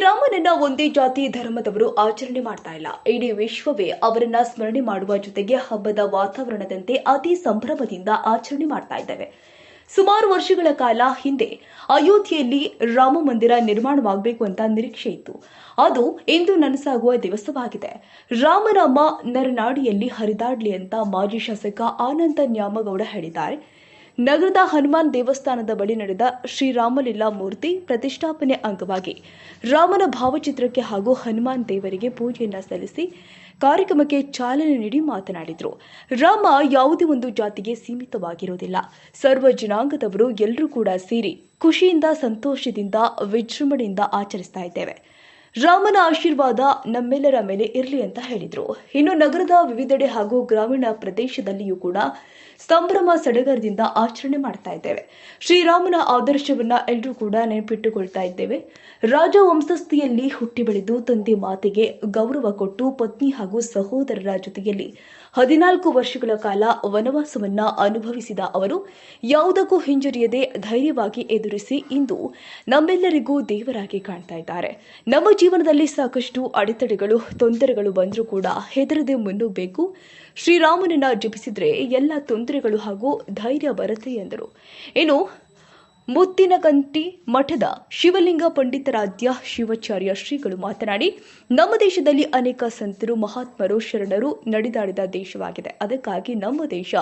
ಶ್ರೀರಾಮನನ್ನ ಒಂದೇ ಜಾತಿ ಧರ್ಮದವರು ಆಚರಣೆ ಮಾಡ್ತಾ ಇಲ್ಲ. ಇಡೀ ವಿಶ್ವವೇ ಅವರನ್ನ ಸ್ಮರಣೆ ಮಾಡುವ ಜೊತೆಗೆ ಹಬ್ಬದ ವಾತಾವರಣದಂತೆ ಅತಿ ಸಂಭ್ರಮದಿಂದ ಆಚರಣೆ ಮಾಡ್ತಾ ಇದ್ದೇವೆ. ಸುಮಾರು ವರ್ಷಗಳ ಕಾಲ ಹಿಂದೆ ಅಯೋಧ್ಯೆಯಲ್ಲಿ ರಾಮ ಮಂದಿರ ನಿರ್ಮಾಣವಾಗಬೇಕು ಅಂತ ನಿರೀಕ್ಷೆ ಇತ್ತು. ಅದು ಇಂದು ನನಸಾಗುವ ದಿವಸವಾಗಿದೆ. ರಾಮನಾಮ ನರನಾಡಿಯಲ್ಲಿ ಹರಿದಾಡ್ಲಿ ಅಂತ ಮಾಜಿ ಶಾಸಕ ಆನಂದ ನ್ಯಾಮಗೌಡ ಹೇಳಿದ್ದಾರೆ. ನಗರದ ಹನುಮಾನ್ ದೇವಸ್ಥಾನದ ಬಳಿ ನಡೆದ ಶ್ರೀರಾಮಲೀಲಾ ಮೂರ್ತಿ ಪ್ರತಿಷ್ಠಾಪನೆ ಅಂಗವಾಗಿ ರಾಮನ ಭಾವಚಿತ್ರಕ್ಕೆ ಹಾಗೂ ಹನುಮಾನ್ ದೇವರಿಗೆ ಪೂಜೆಯನ್ನ ಸಲ್ಲಿಸಿ ಕಾರ್ಯಕ್ರಮಕ್ಕೆ ಚಾಲನೆ ನೀಡಿ ಮಾತನಾಡಿದರು. ರಾಮ ಯಾವುದೇ ಒಂದು ಜಾತಿಗೆ ಸೀಮಿತವಾಗಿರುವುದಿಲ್ಲ. ಸರ್ವ ಜನಾಂಗದವರು ಎಲ್ಲರೂ ಕೂಡ ಸೇರಿ ಖುಷಿಯಿಂದ, ಸಂತೋಷದಿಂದ, ವಿಜೃಂಭಣೆಯಿಂದ ಆಚರಿಸ್ತಾ ಇದ್ದೇವೆ. ರಾಮನ ಆಶೀರ್ವಾದ ನಮ್ಮೆಲ್ಲರ ಮೇಲೆ ಇರಲಿ ಅಂತ ಹೇಳಿದರು. ಇನ್ನು ನಗರದ ವಿವಿಧೆಡೆ ಹಾಗೂ ಗ್ರಾಮೀಣ ಪ್ರದೇಶದಲ್ಲಿಯೂ ಕೂಡ ಸಂಭ್ರಮ ಸಡಗರದಿಂದ ಆಚರಣೆ ಮಾಡ್ತಾ ಇದ್ದೇವೆ. ಶ್ರೀರಾಮನ ಆದರ್ಶವನ್ನ ಎಲ್ಲರೂ ಕೂಡ ನೆನಪಿಟ್ಟುಕೊಳ್ತಾ ಇದ್ದೇವೆ. ರಾಜ ವಂಶಸ್ಥಿಯಲ್ಲಿ ಹುಟ್ಟಿ ಬೆಳೆದು ತಂದೆ ಮಾತಿಗೆ ಗೌರವ ಕೊಟ್ಟು ಪತ್ನಿ ಹಾಗೂ ಸಹೋದರರ ಜೊತೆಯಲ್ಲಿ ಹದಿನಾಲ್ಕು ವರ್ಷಗಳ ಕಾಲ ವನವಾಸವನ್ನ ಅನುಭವಿಸಿದ ಅವರು, ಯಾವುದಕ್ಕೂ ಹಿಂಜರಿಯದೆ ಧೈರ್ಯವಾಗಿ ಎದುರಿಸಿ ಇಂದು ನಮ್ಮೆಲ್ಲರಿಗೂ ದೇವರಾಗಿ ಕಾಣ್ತಾ ಇದ್ದಾರೆ. ನಮ್ಮ ಜೀವನದಲ್ಲಿ ಸಾಕಷ್ಟು ಅಡೆತಡೆಗಳು, ತೊಂದರೆಗಳು ಬಂದರೂ ಕೂಡ ಹೆದರದೆ ಮುನ್ನುಗ್ಗಬೇಕು ಶ್ರೀರಾಮನನ್ನ ಜಪಿಸಿದ್ರೆ ಎಲ್ಲ ತೊಂದರೆಗಳು ಹಾಗೂ ಧೈರ್ಯ ಬರುತ್ತೆ ಎಂದರು. ಇನ್ನು ಮುತ್ತಿನಗಂಟಿ ಮಠದ ಶಿವಲಿಂಗ ಪಂಡಿತರಾಧ್ಯ ಶಿವಾಚಾರ್ಯ ಶ್ರೀಗಳು ಮಾತನಾಡಿ, ನಮ್ಮ ದೇಶದಲ್ಲಿ ಅನೇಕ ಸಂತರು, ಮಹಾತ್ಮರು, ಶರಣರು ನಡೆದಾಡಿದ ದೇಶವಾಗಿದೆ. ಅದಕ್ಕಾಗಿ ನಮ್ಮ ದೇಶ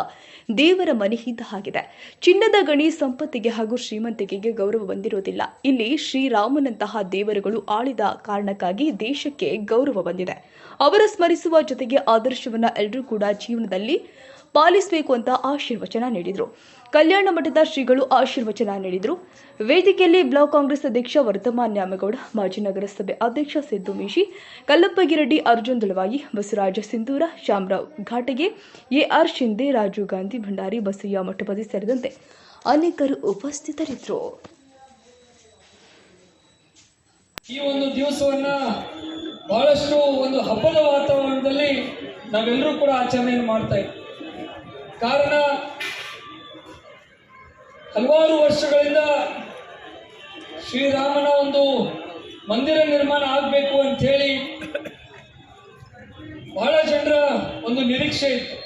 ದೇವರ ಮನೆ ಆಗಿದೆ. ಚಿನ್ನದ ಗಣಿ ಸಂಪತ್ತಿಗೆ ಹಾಗೂ ಶ್ರೀಮಂತಿಕೆಗೆ ಗೌರವ ಬಂದಿರುವುದಿಲ್ಲ ಇಲ್ಲಿ ಶ್ರೀರಾಮನಂತಹ ದೇವರುಗಳು ಆಳಿದ ಕಾರಣಕ್ಕಾಗಿ ದೇಶಕ್ಕೆ ಗೌರವ ಬಂದಿದೆ. ಅವರ ಸ್ಮರಿಸುವ ಜೊತೆಗೆ ಆದರ್ಶವನ್ನು ಎಲ್ಲರೂ ಕೂಡ ಜೀವನದಲ್ಲಿ ಪಾಲಿಸಬೇಕು ಅಂತ ಆಶೀರ್ವಚನ ನೀಡಿದರು. ಕಲ್ಯಾಣ ಮಠದ ಶ್ರೀಗಳು ಆಶೀರ್ವಚನ ನೀಡಿದರು. ವೇದಿಕೆಯಲ್ಲಿ ಬ್ಲಾಕ್ ಕಾಂಗ್ರೆಸ್ ಅಧ್ಯಕ್ಷ ವರ್ತಮಾನ್ ನ್ಯಾಮಗೌಡ, ಮಾಜಿ ನಗರಸಭೆ ಅಧ್ಯಕ್ಷ ಸಿದ್ದು ಮೀಶಿ ಕಲ್ಲಪ್ಪಗಿರೆಡ್ಡಿ ಅರ್ಜುನ್ ದಳವಾಯಿ ಬಸವರಾಜ ಸಿಂಧೂರ ಶಾಮರಾವ್ ಘಾಟಗೆ ಎಆರ್ ಶಿಂದೆ ರಾಜೀವ್ ಗಾಂಧಿ, ಭಂಡಾರಿ ಬಸಯ್ಯ ಮಠಪತಿ ಸೇರಿದಂತೆ ಅನೇಕರು ಉಪಸ್ಥಿತರಿದ್ದರು. ಈ ಒಂದು ದಿವಸವನ್ನ ಬಹಳಷ್ಟು ಒಂದು ಹಬ್ಬದ ವಾತಾವರಣದಲ್ಲಿ ನಾವೆಲ್ಲರೂ ಕೂಡ ಆಚರಣೆಯನ್ನು ಮಾಡ್ತಾ ಇದ್ದೀವಿ ಕಾರಣ ಹಲವಾರು ವರ್ಷಗಳಿಂದ ಶ್ರೀರಾಮನ ಒಂದು ಮಂದಿರ ನಿರ್ಮಾಣ ಆಗಬೇಕು ಅಂತ ಹೇಳಿ ಬಹಳ ಜನರ ಒಂದು ನಿರೀಕ್ಷೆ ಇತ್ತು.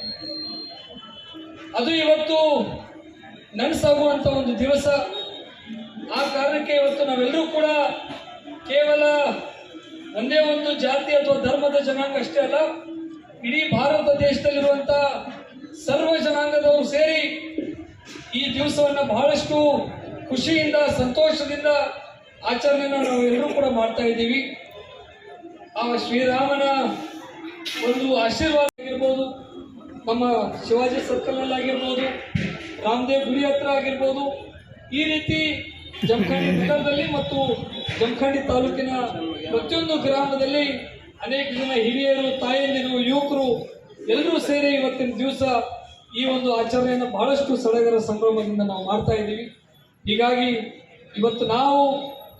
ಅದು ಇವತ್ತು ನನಸಾಗುವಂತ ಒಂದು ದಿವಸ. ಆ ಕಾರಣಕ್ಕೆ ಇವತ್ತು ನಾವೆಲ್ಲರೂ ಕೂಡ ಕೇವಲ ಒಂದೇ ಒಂದು ಜಾತಿ ಅಥವಾ ಧರ್ಮದ ಜನಾಂಗ ಅಷ್ಟೇ ಅಲ್ಲ, ಇಡೀ ಭಾರತ ದೇಶದಲ್ಲಿರುವಂತ ಸರ್ವ ಜನಾಂಗದವರು ಸೇರಿ ಈ ದಿವಸವನ್ನು ಬಹಳಷ್ಟು ಖುಷಿಯಿಂದ, ಸಂತೋಷದಿಂದ ಆಚರಣೆಯನ್ನು ನಾವು ಎಲ್ಲರೂ ಕೂಡ ಮಾಡ್ತಾ ಇದ್ದೀವಿ. ಆ ಶ್ರೀರಾಮನ ಒಂದು ಆಶೀರ್ವಾದ ಆಗಿರ್ಬೋದು, ನಮ್ಮ ಶಿವಾಜಿ ಸರ್ಕಲ್ ಆಗಿರ್ಬೋದು, ರಾಮದೇವ್ ಗುಡಿ ಹತ್ರ ಆಗಿರ್ಬೋದು, ಈ ರೀತಿ ಜಮಖಂಡಿ ನಗರದಲ್ಲಿ ಮತ್ತು ಜಮಖಂಡಿ ತಾಲೂಕಿನ ಪ್ರತಿಯೊಂದು ಗ್ರಾಮದಲ್ಲಿ ಅನೇಕ ಜನ ಹಿರಿಯರು, ತಾಯಂದಿರು, ಯುವಕರು ಎಲ್ಲರೂ ಸೇರಿ ಇವತ್ತಿನ ದಿವಸ ಈ ಒಂದು ಆಚರಣೆಯನ್ನು ಬಹಳಷ್ಟು ಸಡಗರ ಸಂಭ್ರಮದಿಂದ ನಾವು ಮಾಡ್ತಾ ಇದ್ದೀವಿ. ಹೀಗಾಗಿ ಇವತ್ತು ನಾವು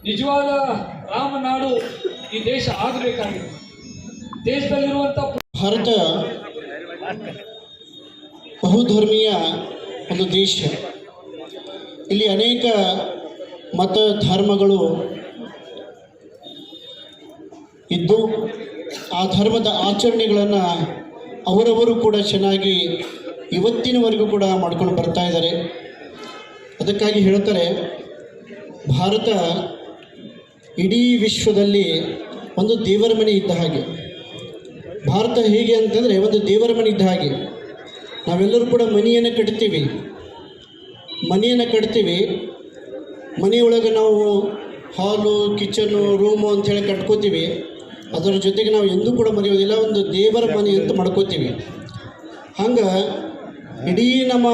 ನಿಜವಾದ ರಾಮನಾಡು ಈ ದೇಶ ಆಗಬೇಕಾಗಿದೆ. ದೇಶದಲ್ಲಿರುವಂಥ ಭಾರತ ಬಹುಧರ್ಮೀಯ ಒಂದು ದೇಶ. ಇಲ್ಲಿ ಅನೇಕ ಮತ ಧರ್ಮಗಳು ಇದ್ದು ಆ ಧರ್ಮದ ಆಚರಣೆಗಳನ್ನು ಅವರವರು ಕೂಡ ಚೆನ್ನಾಗಿ ಇವತ್ತಿನವರೆಗೂ ಕೂಡ ಮಾಡ್ಕೊಂಡು ಬರ್ತಾ ಇದ್ದಾರೆ. ಅದಕ್ಕಾಗಿ ಹೇಳ್ತಾರೆ, ಭಾರತ ಇಡೀ ವಿಶ್ವದಲ್ಲಿ ಒಂದು ದೇವರ ಮನೆ ಇದ್ದ ಹಾಗೆ. ಭಾರತ ಹೇಗೆ ಅಂತಂದರೆ ಒಂದು ದೇವರ ಮನೆ ಇದ್ದ ಹಾಗೆ. ನಾವೆಲ್ಲರೂ ಕೂಡ ಮನೆಯನ್ನು ಕಟ್ತೀವಿ. ಮನೆಯನ್ನು ಕಟ್ತೀವಿ. ಮನೆಯೊಳಗೆ ನಾವು ಹಾಲು ಕಿಚನು ರೂಮು ಅಂಥೇಳಿ ಕಟ್ಕೋತೀವಿ. ಅದರ ಜೊತೆಗೆ ನಾವು ಎಂದೂ ಕೂಡ ಮರೆಯೋದಿಲ್ಲ ಒಂದು ದೇವರ ಮನೆ ಅಂತ ಮಾಡ್ಕೋತೀವಿ. ಹಂಗೆ ಇಡೀ ನಮ್ಮ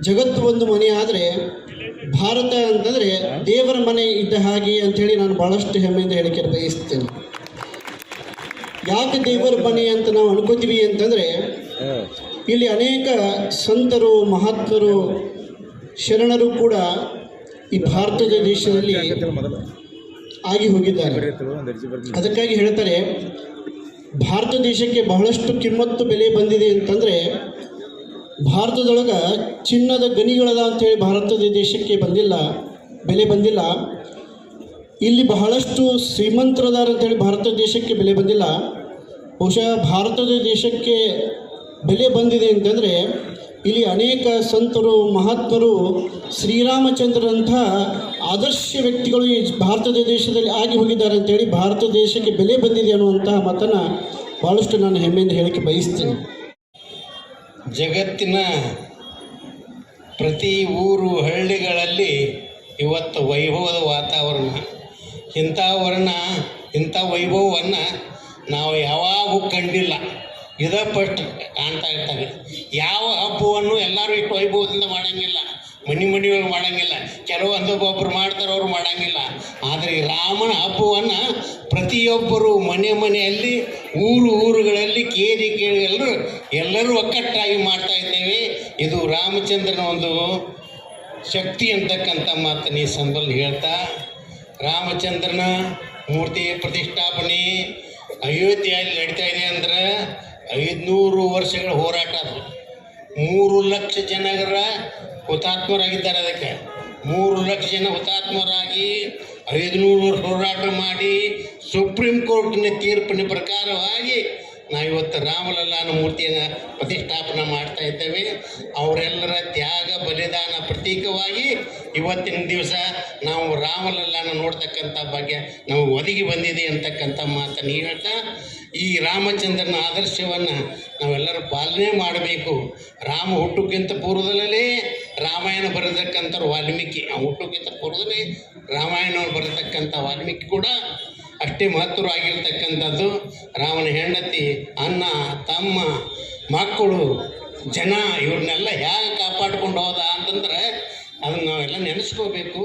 ಜಗತ್ತು ಒಂದು ಮನೆ ಆದರೆ ಭಾರತ ಅಂತಂದರೆ ದೇವರ ಮನೆ ಇದ್ದ ಹಾಗೆ ಅಂಥೇಳಿ ನಾನು ಭಾಳಷ್ಟು ಹೆಮ್ಮೆಯಿಂದ ಹೇಳಿಕೆ ಬಯಸ್ತೇನೆ ಯಾಕೆ ದೇವರ ಮನೆ ಅಂತ ನಾವು ಅನ್ಕೋತೀವಿ ಅಂತಂದರೆ ಇಲ್ಲಿ ಅನೇಕ ಸಂತರು ಮಹಾತ್ಮರು ಶರಣರು ಕೂಡ ಈ ಭಾರತದ ದೇಶದಲ್ಲಿ ಆಗಿ ಹೋಗಿದ್ದಾರೆ. ಅದಕ್ಕಾಗಿ ಹೇಳ್ತಾರೆ ಭಾರತ ದೇಶಕ್ಕೆ ಬಹಳಷ್ಟು ಕಿಮ್ಮತ್ತು ಬೆಲೆ ಬಂದಿದೆ ಅಂತಂದರೆ ಭಾರತದೊಳಗೆ ಚಿನ್ನದ ಗನಿಗಳದ ಅಂತೇಳಿ ಭಾರತದ ದೇಶಕ್ಕೆ ಬಂದಿಲ್ಲ ಬೆಲೆ ಬಂದಿಲ್ಲ. ಇಲ್ಲಿ ಬಹಳಷ್ಟು ಶ್ರೀಮಂತರದಾರ ಅಂತೇಳಿ ಭಾರತ ದೇಶಕ್ಕೆ ಬೆಲೆ ಬಂದಿಲ್ಲ. ಬಹುಶಃ ಭಾರತದ ದೇಶಕ್ಕೆ ಬೆಲೆ ಬಂದಿದೆ ಅಂತಂದರೆ ಇಲ್ಲಿ ಅನೇಕ ಸಂತರು ಮಹಾತ್ಮರು ಶ್ರೀರಾಮಚಂದ್ರಂಥ ಆದರ್ಶ ವ್ಯಕ್ತಿಗಳು ಈ ಭಾರತ ದೇಶದಲ್ಲಿ ಆಗಿ ಹೋಗಿದ್ದಾರೆ ಅಂತೇಳಿ ಭಾರತ ದೇಶಕ್ಕೆ ಬೆಲೆ ಬಂದಿದೆ ಅನ್ನುವಂತಹ ಮತನ ಭಾಳಷ್ಟು ನಾನು ಹೆಮ್ಮೆಯಿಂದ ಹೇಳಕ್ಕೆ ಬಯಸ್ತೀನಿ. ಜಗತ್ತಿನ ಪ್ರತಿ ಊರು, ಹಳ್ಳಿಗಳಲ್ಲಿ ಇವತ್ತು ವೈಭವದ ವಾತಾವರಣ. ಇಂಥ ವರ್ಣ, ಇಂಥ ವೈಭವವನ್ನು ನಾವು ಯಾವಾಗೂ ಕಂಡಿಲ್ಲ. ಇದ ಫಸ್ಟ್ ಕಾಣ್ತಾ ಇರ್ತವೆ ಯಾವ ಹಬ್ಬವನ್ನು ಎಲ್ಲರೂ ಇಟ್ಟು ವೈಭವದಿಂದ ಮಾಡೋಂಗಿಲ್ಲ. ಮನೆ ಮನೆಯೊಳಗೆ ಮಾಡಂಗಿಲ್ಲ. ಕೆಲವು ಒಬ್ಬೊಬ್ಬರು ಮಾಡ್ತಾರೆ, ಅವ್ರು ಮಾಡಂಗಿಲ್ಲ. ಆದರೆ ರಾಮನ ಹಬ್ಬವನ್ನು ಪ್ರತಿಯೊಬ್ಬರು ಮನೆ ಮನೆಯಲ್ಲಿ, ಊರು ಊರುಗಳಲ್ಲಿ ಕೇರಿ ಕೇಳಿ ಎಲ್ಲರೂ ಎಲ್ಲರೂ ಒಕ್ಕಟ್ಟಾಗಿ ಮಾಡ್ತಾ ಇದ್ದೇವೆ. ಇದು ರಾಮಚಂದ್ರನ ಒಂದು ಶಕ್ತಿ ಅಂತಕ್ಕಂಥ ಮಾತನ್ನು ಈ ಸಂದರ್ಭದಲ್ಲಿ ಹೇಳ್ತಾ, ರಾಮಚಂದ್ರನ ಮೂರ್ತಿ ಪ್ರತಿಷ್ಠಾಪನೆ ಅಯೋಧ್ಯೆಯಲ್ಲಿ ನಡೀತಾ ಇದೆ ಅಂದ್ರೆ ಐದುನೂರು ವರ್ಷಗಳ ಹೋರಾಟ ಅದು. ಮೂರು ಲಕ್ಷ ಜನರ ಹುತಾತ್ಮರಾಗಿದ್ದಾರೆ ಅದಕ್ಕೆ. ಮೂರು ಲಕ್ಷ ಜನ ಹುತಾತ್ಮರಾಗಿ ಐದುನೂರು ವರ್ಷ ಹೋರಾಟ ಮಾಡಿ ಸುಪ್ರೀಂ ಕೋರ್ಟಿನ ತೀರ್ಪಿನ ಪ್ರಕಾರವಾಗಿ ನಾವಿವತ್ತು ರಾಮಲಲ್ಲಾನ ಮೂರ್ತಿಯನ್ನು ಪ್ರತಿಷ್ಠಾಪನೆ ಮಾಡ್ತಾ ಇದ್ದೇವೆ. ಅವರೆಲ್ಲರ ತ್ಯಾಗ, ಬಲಿದಾನ ಪ್ರತೀಕವಾಗಿ ಇವತ್ತಿನ ದಿವಸ ನಾವು ರಾಮಲಲ್ಲಾನ ನೋಡ್ತಕ್ಕಂಥ ಭಾಗ್ಯ ನಮಗೆ ಒದಗಿ ಬಂದಿದೆ ಅಂತಕ್ಕಂಥ ಮಾತನ್ನು ಹೇಳ್ತಾ, ಈ ರಾಮಚಂದ್ರನ ಆದರ್ಶವನ್ನು ನಾವೆಲ್ಲರೂ ಪಾಲನೆ ಮಾಡಬೇಕು. ರಾಮ ಹುಟ್ಟುಕ್ಕಿಂತ ಪೂರ್ವದಲ್ಲೇ ರಾಮಾಯಣ ಬರೆದಕ್ಕಂಥವ್ರು ವಾಲ್ಮೀಕಿ, ಆ ಹುಟ್ಟುಕ್ಕಿಂತ ಪೂರ್ವದಲ್ಲೇ ರಾಮಾಯಣವನ್ನು ಬರೆದಕ್ಕಂಥ ವಾಲ್ಮೀಕಿ ಕೂಡ ಅಷ್ಟೇ ಮಹತ್ವವಾಗಿರ್ತಕ್ಕಂಥದ್ದು ರಾಮನ ಹೆಂಡತಿ, ಅಣ್ಣ, ತಮ್ಮ, ಮಕ್ಕಳು, ಜನ ಇವ್ರನ್ನೆಲ್ಲ ಹೇಗೆ ಕಾಪಾಡ್ಕೊಂಡು ಹೋದ ಅಂತಂದ್ರೆ ಅದನ್ನು ನಾವೆಲ್ಲ ನೆನೆಸ್ಕೋಬೇಕು.